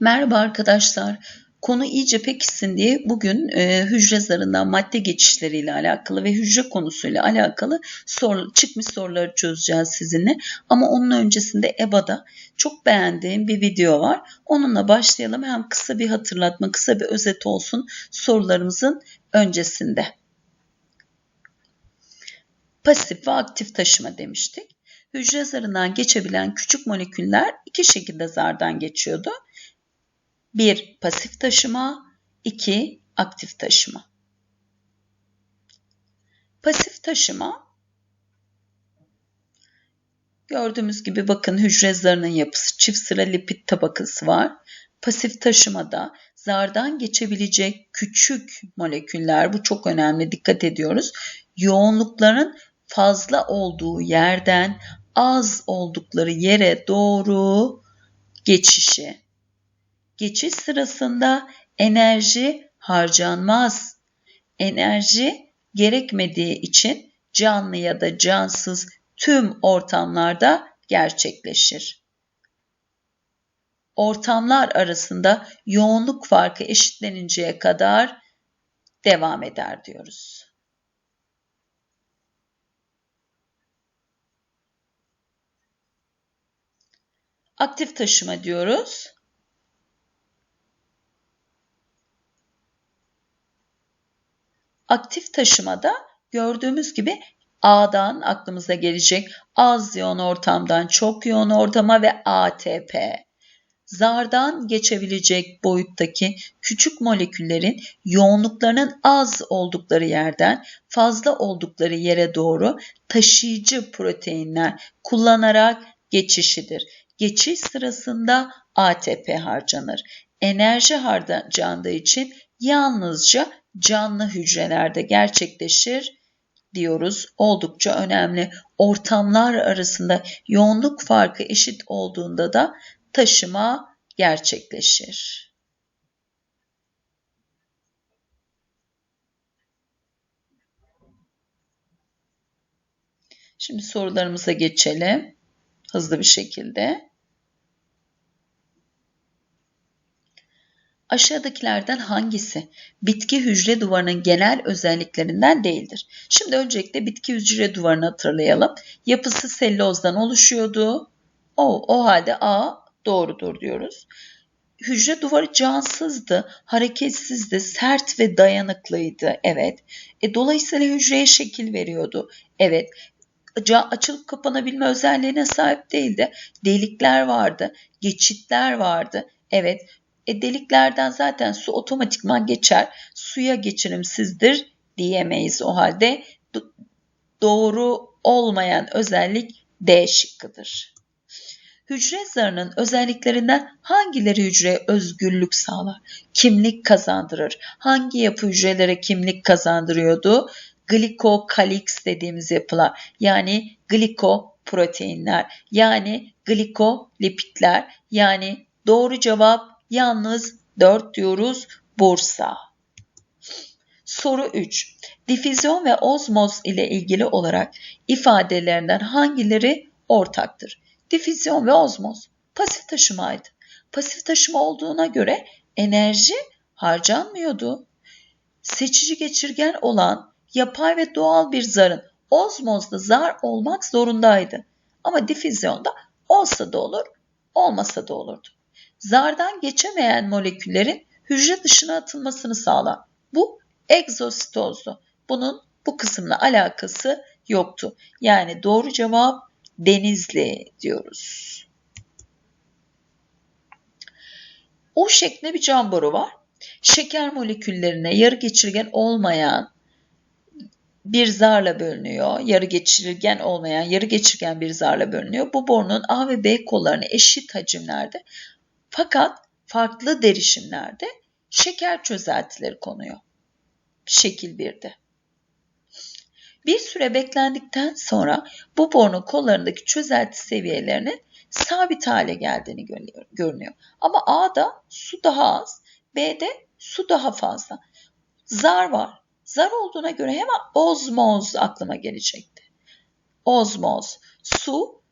Merhaba arkadaşlar. Konu iyice pekişsin diye bugün e, hücre zarından madde geçişleriyle alakalı ve hücre konusuyla alakalı sor, çıkmış soruları çözeceğiz sizinle. Ama onun öncesinde EBA'da çok beğendiğim bir video var. Onunla başlayalım. Hem kısa bir hatırlatma, kısa bir özet olsun sorularımızın öncesinde. Pasif ve aktif taşıma demiştik. Hücre zarından geçebilen küçük moleküller iki şekilde zardan geçiyordu. 1. Pasif taşıma 2. Aktif taşıma. Pasif taşıma gördüğümüz gibi bakın hücre zarının yapısı çift sıra lipid tabakası var. Pasif taşımada zardan geçebilecek küçük moleküller bu çok önemli dikkat ediyoruz. Yoğunlukların fazla olduğu yerden az oldukları yere doğru geçişi. Geçiş sırasında enerji harcanmaz. Enerji gerekmediği için canlı ya da cansız tüm ortamlarda gerçekleşir. Ortamlar arasında yoğunluk farkı eşitleninceye kadar devam eder diyoruz. Aktif taşıma diyoruz. Aktif taşımada gördüğümüz gibi A'dan aklımıza gelecek az yoğun ortamdan çok yoğun ortama ve ATP. Zardan geçebilecek boyuttaki küçük moleküllerin yoğunluklarının az oldukları yerden fazla oldukları yere doğru taşıyıcı proteinler kullanarak geçişidir. Geçiş sırasında ATP harcanır. Enerji harcandığı için yalnızca canlı hücrelerde gerçekleşir diyoruz. Oldukça önemli. Ortamlar arasında yoğunluk farkı eşit olduğunda da taşıma gerçekleşir. Şimdi sorularımıza geçelim hızlı bir şekilde. Aşağıdakilerden hangisi bitki hücre duvarının genel özelliklerinden değildir? Şimdi öncelikle bitki hücre duvarını hatırlayalım. Yapısı sellozdan oluşuyordu. O, o halde A doğrudur diyoruz. Hücre duvarı cansızdı, hareketsizdi, sert ve dayanıklıydı. Evet. E, dolayısıyla hücreye şekil veriyordu. Evet açılıp kapanabilme özelliğine sahip değildi. Delikler vardı, geçitler vardı. Evet, e deliklerden zaten su otomatikman geçer. Suya geçirimsizdir diyemeyiz o halde. doğru olmayan özellik D şıkkıdır. Hücre zarının özelliklerinden hangileri hücreye özgürlük sağlar? Kimlik kazandırır. Hangi yapı hücrelere kimlik kazandırıyordu? Glikokalix dediğimiz yapılar yani glikoproteinler yani glikolipitler yani doğru cevap yalnız 4 diyoruz Bursa. Soru 3. Difüzyon ve ozmoz ile ilgili olarak ifadelerinden hangileri ortaktır? Difüzyon ve ozmoz pasif taşımaydı. Pasif taşıma olduğuna göre enerji harcanmıyordu. Seçici geçirgen olan yapay ve doğal bir zarın ozmozda zar olmak zorundaydı. Ama difüzyonda olsa da olur, olmasa da olurdu. Zardan geçemeyen moleküllerin hücre dışına atılmasını sağlar. Bu egzositozdu. Bunun bu kısımla alakası yoktu. Yani doğru cevap denizli diyoruz. O şeklinde bir cam boru var. Şeker moleküllerine yarı geçirgen olmayan bir zarla bölünüyor. Yarı geçirgen olmayan, yarı geçirgen bir zarla bölünüyor. Bu borunun A ve B kollarını eşit hacimlerde fakat farklı derişimlerde şeker çözeltileri konuyor. Şekil 1'de. Bir süre beklendikten sonra bu borunun kollarındaki çözelti seviyelerinin sabit hale geldiğini görünüyor. Ama A'da su daha az, B'de su daha fazla. Zar var. Zar olduğuna göre hemen ozmoz aklıma gelecekti. Ozmoz, su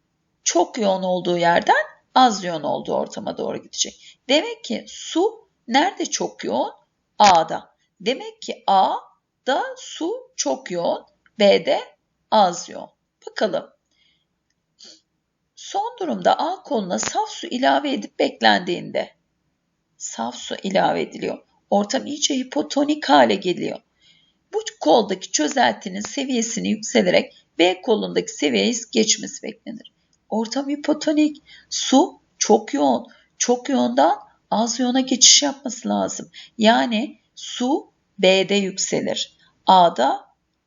çok yoğun olduğu yerden az yoğun olduğu ortama doğru gidecek. Demek ki su nerede çok yoğun? A'da. Demek ki A'da su çok yoğun, B'de az yoğun. Bakalım. Son durumda A koluna saf su ilave edip beklendiğinde saf su ilave ediliyor. Ortam iyice hipotonik hale geliyor. Bu koldaki çözeltinin seviyesini yükselerek B kolundaki seviyeye geçmesi beklenir. Ortam hipotonik, su çok yoğun, çok yoğundan az yoğuna geçiş yapması lazım. Yani su B'de yükselir. A'da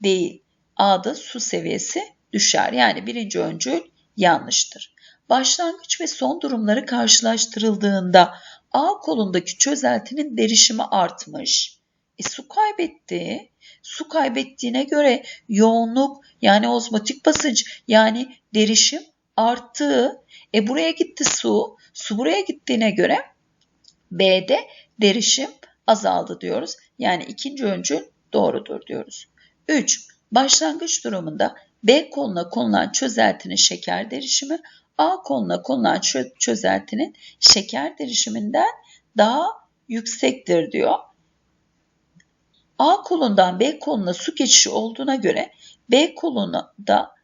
değil. A'da su seviyesi düşer. Yani birinci öncül yanlıştır. Başlangıç ve son durumları karşılaştırıldığında A kolundaki çözeltinin derişimi artmış. E, su kaybetti. Su kaybettiğine göre yoğunluk yani ozmotik basınç yani derişim arttı. E buraya gitti su. Su buraya gittiğine göre B'de derişim azaldı diyoruz. Yani ikinci öncül doğrudur diyoruz. 3. Başlangıç durumunda B koluna konulan çözeltinin şeker derişimi A koluna konulan çözeltinin şeker derişiminden daha yüksektir diyor. A kolundan B koluna su geçişi olduğuna göre B kolunda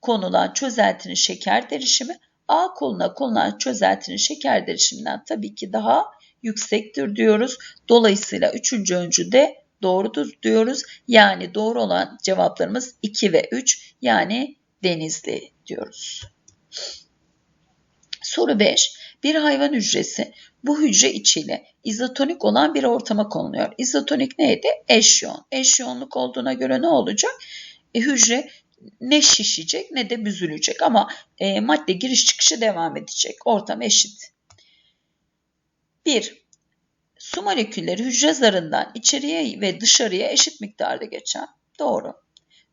konulan çözeltinin şeker derişimi A koluna konulan çözeltinin şeker derişiminden tabii ki daha yüksektir diyoruz. Dolayısıyla üçüncü öncülde doğrudur diyoruz. Yani doğru olan cevaplarımız 2 ve 3 yani Denizli diyoruz. Soru 5. Bir hayvan hücresi bu hücre içiyle izotonik olan bir ortama konuluyor. İzotonik neydi? Eş yoğun. Eş yoğunluk olduğuna göre ne olacak? E, hücre ne şişecek ne de büzülecek ama e, madde giriş çıkışı devam edecek. Ortam eşit. 1. Su molekülleri hücre zarından içeriye ve dışarıya eşit miktarda geçer. Doğru.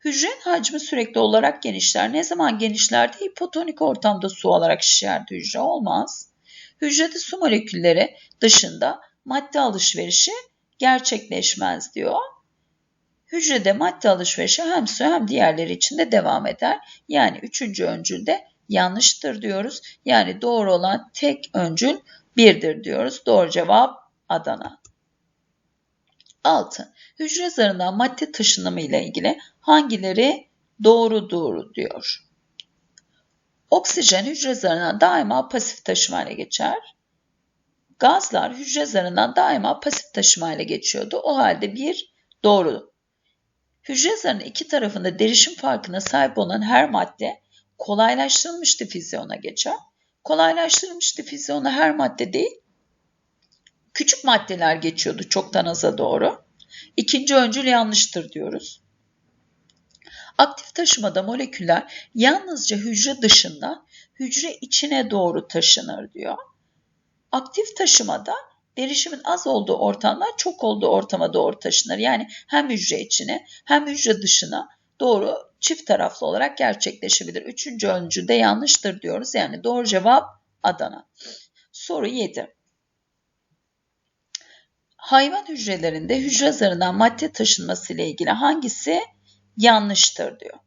Hücrenin hacmi sürekli olarak genişler. Ne zaman genişler de hipotonik ortamda su olarak şişerdi hücre olmaz. Hücrede su molekülleri dışında madde alışverişi gerçekleşmez diyor. Hücrede madde alışverişi hem su hem diğerleri için de devam eder. Yani üçüncü öncülde yanlıştır diyoruz. Yani doğru olan tek öncül birdir diyoruz. Doğru cevap Adana. 6. Hücre zarından madde taşınımı ile ilgili hangileri doğrudur diyor. Oksijen hücre zarından daima pasif taşımayla geçer. Gazlar hücre zarından daima pasif taşımayla geçiyordu. O halde bir doğru. Hücre zarının iki tarafında derişim farkına sahip olan her madde kolaylaştırılmış difüzyona geçer. Kolaylaştırılmış difüzyona her madde değil, küçük maddeler geçiyordu çoktan aza doğru. İkinci öncül yanlıştır diyoruz. Aktif taşımada moleküller yalnızca hücre dışında hücre içine doğru taşınır diyor. Aktif taşımada derişimin az olduğu ortamdan çok olduğu ortama doğru taşınır. Yani hem hücre içine hem hücre dışına doğru çift taraflı olarak gerçekleşebilir. Üçüncü öncü de yanlıştır diyoruz. Yani doğru cevap Adana. Soru 7. Hayvan hücrelerinde hücre zarından madde taşınması ile ilgili hangisi yanlıştır diyor.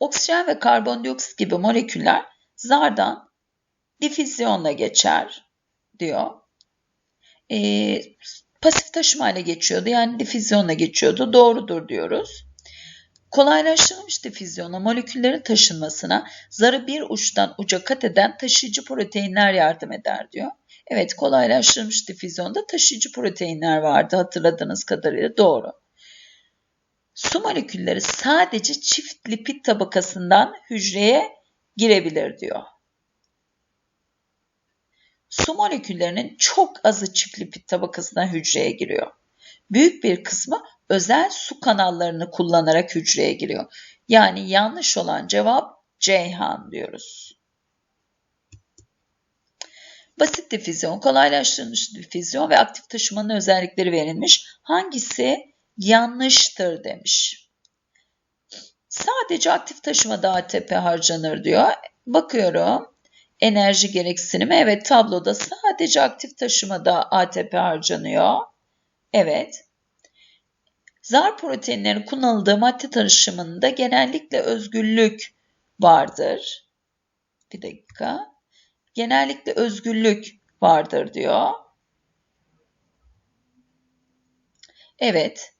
Oksijen ve karbondioksit gibi moleküller zardan difüzyonla geçer diyor. E, pasif taşımayla geçiyordu yani difüzyonla geçiyordu. Doğrudur diyoruz. Kolaylaştırılmış difüzyona moleküllerin taşınmasına zarı bir uçtan uca kat eden taşıyıcı proteinler yardım eder diyor. Evet kolaylaştırılmış difüzyonda taşıyıcı proteinler vardı hatırladığınız kadarıyla doğru. Su molekülleri sadece çift lipid tabakasından hücreye girebilir diyor. Su moleküllerinin çok azı çift lipid tabakasından hücreye giriyor. Büyük bir kısmı özel su kanallarını kullanarak hücreye giriyor. Yani yanlış olan cevap Ceyhan diyoruz. Basit difüzyon, kolaylaştırılmış difüzyon ve aktif taşımanın özellikleri verilmiş. Hangisi yanlıştır demiş. Sadece aktif taşımada ATP harcanır diyor. Bakıyorum. Enerji gereksinimi. Evet tabloda sadece aktif taşımada ATP harcanıyor. Evet. Zar proteinlerin kullanıldığı madde taşımında genellikle özgürlük vardır. Bir dakika. Genellikle özgürlük vardır diyor. Evet.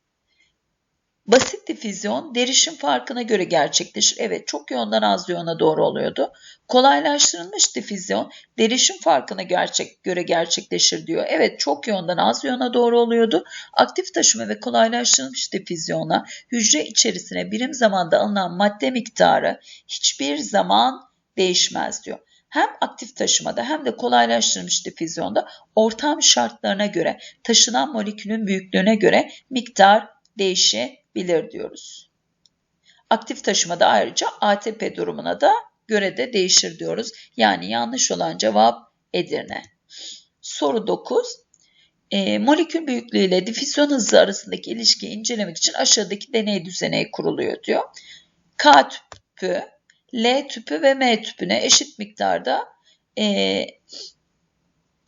Basit difüzyon derişim farkına göre gerçekleşir. Evet çok yoğundan az yoğuna doğru oluyordu. Kolaylaştırılmış difüzyon derişim farkına gerçek, göre gerçekleşir diyor. Evet çok yoğundan az yoğuna doğru oluyordu. Aktif taşıma ve kolaylaştırılmış difüzyonla hücre içerisine birim zamanda alınan madde miktarı hiçbir zaman değişmez diyor. Hem aktif taşımada hem de kolaylaştırılmış difüzyonda ortam şartlarına göre taşınan molekülün büyüklüğüne göre miktar değişebilir diyoruz. Aktif taşımada ayrıca ATP durumuna da göre de değişir diyoruz. Yani yanlış olan cevap Edirne. Soru 9. E, molekül büyüklüğü ile difüzyon hızı arasındaki ilişkiyi incelemek için aşağıdaki deney düzeneği kuruluyor diyor. K tüpü, L tüpü ve M tüpüne eşit miktarda e,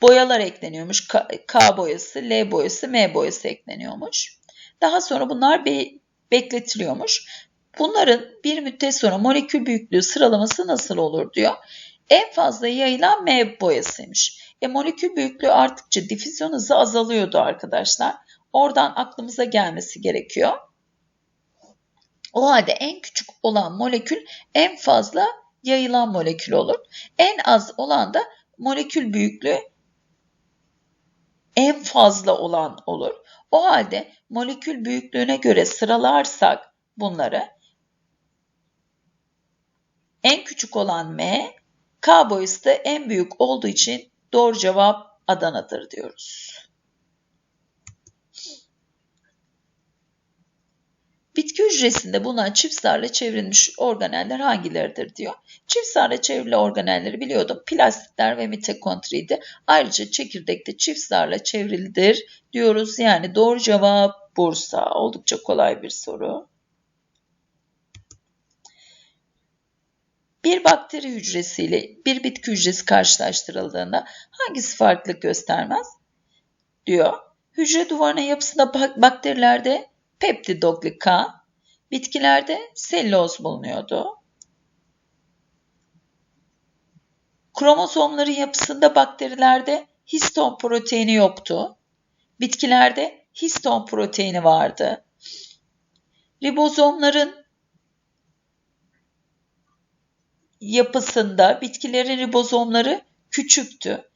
boyalar ekleniyormuş. K, K boyası, L boyası, M boyası ekleniyormuş. Daha sonra bunlar be bekletiliyormuş. Bunların bir müddet sonra molekül büyüklüğü sıralaması nasıl olur diyor. En fazla yayılan M boyasıymış. E, molekül büyüklüğü arttıkça difüzyon hızı azalıyordu arkadaşlar. Oradan aklımıza gelmesi gerekiyor. O halde en küçük olan molekül en fazla yayılan molekül olur. En az olan da molekül büyüklüğü en fazla olan olur. O halde molekül büyüklüğüne göre sıralarsak bunları en küçük olan M, K boyusu da en büyük olduğu için doğru cevap Adana'dır diyoruz. Bitki hücresinde bulunan çift zarla çevrilmiş organeller hangileridir diyor. Çift zarla çevrili organelleri biliyordum. Plastitler ve mitokondriydi. Ayrıca çekirdekte çift zarla çevrilidir diyoruz. Yani doğru cevap Bursa. Oldukça kolay bir soru. Bir bakteri hücresiyle bir bitki hücresi karşılaştırıldığında hangisi farklılık göstermez? diyor. Hücre duvarının yapısında bakterilerde peptidoglikan, bitkilerde selüloz bulunuyordu. Kromozomların yapısında bakterilerde histon proteini yoktu. Bitkilerde histon proteini vardı. Ribozomların yapısında bitkilerin ribozomları küçüktü.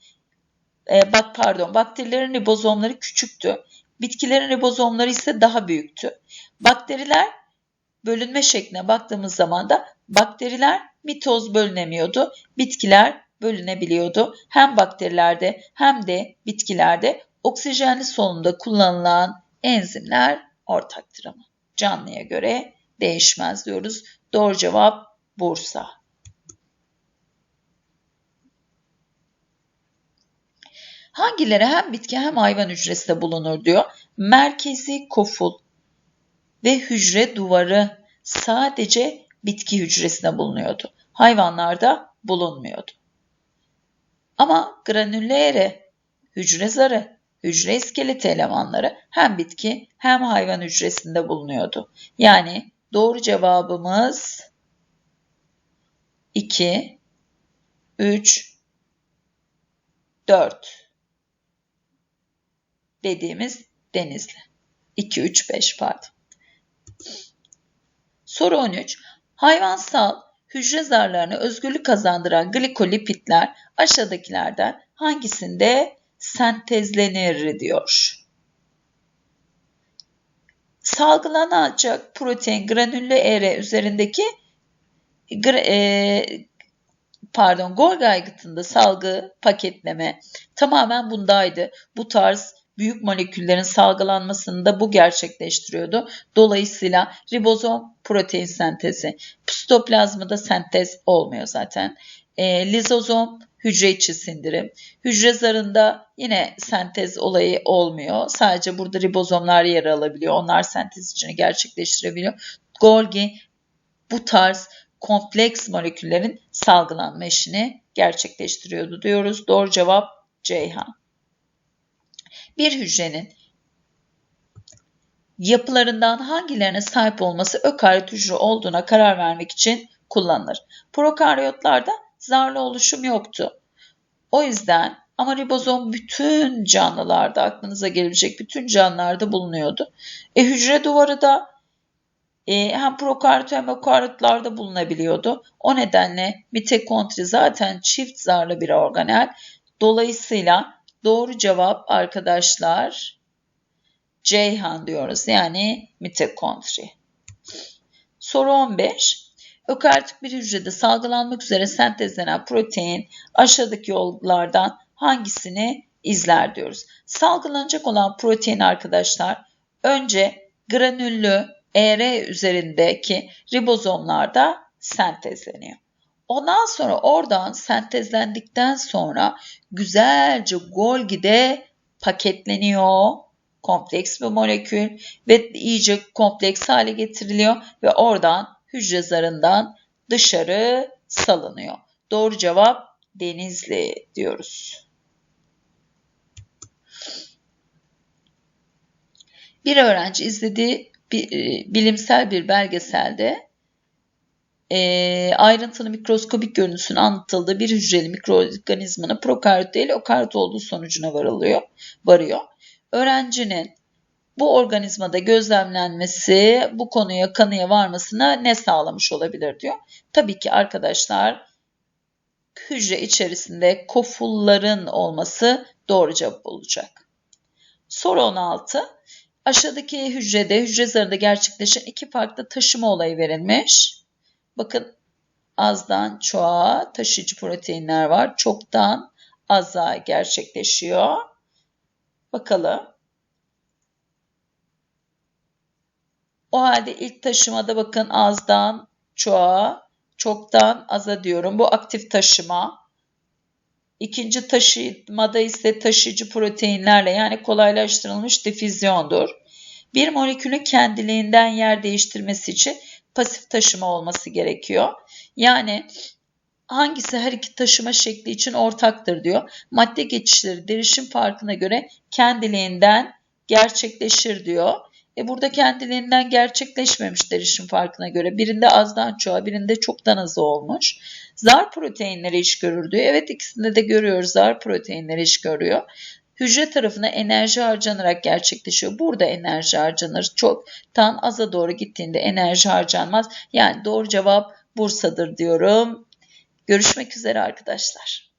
E, bak pardon, bakterilerin ribozomları küçüktü. Bitkilerin ribozomları ise daha büyüktü. Bakteriler bölünme şekline baktığımız zaman da bakteriler mitoz bölünemiyordu. Bitkiler bölünebiliyordu. Hem bakterilerde hem de bitkilerde oksijenli solunumda kullanılan enzimler ortaktır ama. Canlıya göre değişmez diyoruz. Doğru cevap Bursa. Hangileri hem bitki hem hayvan hücresinde bulunur diyor. Merkezi koful ve hücre duvarı sadece bitki hücresinde bulunuyordu. Hayvanlarda bulunmuyordu. Ama granüllere, hücre zarı, hücre iskeleti elemanları hem bitki hem hayvan hücresinde bulunuyordu. Yani doğru cevabımız 2, 3, 4 dediğimiz Denizli. 2, 3, 5 pardon. Soru 13. Hayvansal hücre zarlarına özgürlük kazandıran glikolipitler aşağıdakilerden hangisinde sentezlenir diyor. Salgılanacak protein granüllü ere üzerindeki e, pardon Golgi aygıtında salgı paketleme tamamen bundaydı. Bu tarz büyük moleküllerin salgılanmasını da bu gerçekleştiriyordu. Dolayısıyla ribozom protein sentezi. Sitoplazmada sentez olmuyor zaten. E, lizozom hücre içi sindirim. Hücre zarında yine sentez olayı olmuyor. Sadece burada ribozomlar yer alabiliyor. Onlar sentez içini gerçekleştirebiliyor. Golgi bu tarz kompleks moleküllerin salgılanma işini gerçekleştiriyordu diyoruz. Doğru cevap Ceyhan bir hücrenin yapılarından hangilerine sahip olması ökaryot hücre olduğuna karar vermek için kullanılır. Prokaryotlarda zarlı oluşum yoktu. O yüzden ama ribozom bütün canlılarda aklınıza gelebilecek bütün canlılarda bulunuyordu. E, hücre duvarı da e, hem prokaryot hem ökaryotlarda bulunabiliyordu. O nedenle mitokondri zaten çift zarlı bir organel. Dolayısıyla doğru cevap arkadaşlar Ceyhan diyoruz. Yani mitokondri. Soru 15. Ökaryotik bir hücrede salgılanmak üzere sentezlenen protein aşağıdaki yollardan hangisini izler diyoruz. Salgılanacak olan protein arkadaşlar önce granüllü ER üzerindeki ribozomlarda sentezleniyor. Ondan sonra oradan sentezlendikten sonra güzelce Golgi'de paketleniyor. Kompleks bir molekül ve iyice kompleks hale getiriliyor ve oradan hücre zarından dışarı salınıyor. Doğru cevap Denizli diyoruz. Bir öğrenci izlediği e, bilimsel bir belgeselde e, ayrıntılı mikroskobik görüntüsünün anlatıldığı bir hücreli mikroorganizmanın prokaryot değil okaryot olduğu sonucuna varılıyor, varıyor. Öğrencinin bu organizmada gözlemlenmesi bu konuya kanıya varmasına ne sağlamış olabilir diyor. Tabii ki arkadaşlar hücre içerisinde kofulların olması doğru cevap olacak. Soru 16. Aşağıdaki hücrede hücre zarında gerçekleşen iki farklı taşıma olayı verilmiş. Bakın azdan çoğa taşıyıcı proteinler var. Çoktan aza gerçekleşiyor. Bakalım. O halde ilk taşımada bakın azdan çoğa, çoktan aza diyorum. Bu aktif taşıma. İkinci taşımada ise taşıyıcı proteinlerle yani kolaylaştırılmış difüzyondur. Bir molekülün kendiliğinden yer değiştirmesi için pasif taşıma olması gerekiyor. Yani hangisi her iki taşıma şekli için ortaktır diyor. Madde geçişleri derişim farkına göre kendiliğinden gerçekleşir diyor. E burada kendiliğinden gerçekleşmemiş derişim farkına göre. Birinde azdan çoğa, birinde çoktan azı olmuş. Zar proteinleri iş görür diyor. Evet ikisinde de görüyoruz zar proteinleri iş görüyor. Hücre tarafına enerji harcanarak gerçekleşiyor. Burada enerji harcanır. Çoktan aza doğru gittiğinde enerji harcanmaz. Yani doğru cevap Bursa'dır diyorum. Görüşmek üzere arkadaşlar.